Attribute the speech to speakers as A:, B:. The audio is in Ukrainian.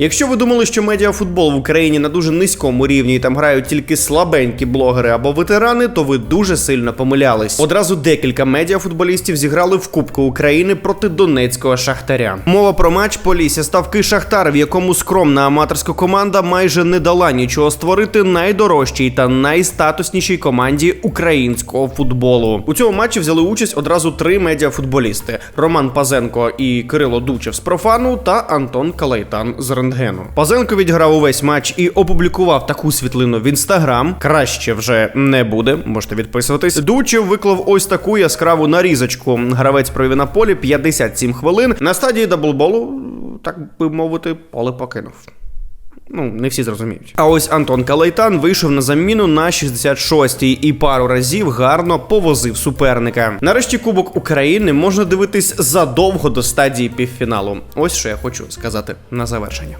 A: Якщо ви думали, що медіафутбол в Україні на дуже низькому рівні і там грають тільки слабенькі блогери або ветерани, то ви дуже сильно помилялись. Одразу декілька медіафутболістів зіграли в Кубку України проти донецького шахтаря. Мова про матч Полісся ставки Шахтар, в якому скромна аматорська команда майже не дала нічого створити найдорожчій та найстатуснішій команді українського футболу. У цьому матчі взяли участь одразу три медіафутболісти: Роман Пазенко і Кирило Дучев з профану та Антон Калайтан з рентгену. Пазенко відграв увесь матч і опублікував таку світлину в інстаграм. Краще вже не буде. Можете відписуватись. Дучев виклав ось таку яскраву нарізочку. Гравець провів на полі 57 хвилин. На стадії даблболу, так би мовити, поле покинув. Ну, не всі зрозуміють. А ось Антон Калайтан вийшов на заміну на 66-й і пару разів гарно повозив суперника. Нарешті Кубок України можна дивитись задовго до стадії півфіналу. Ось що я хочу сказати на завершення.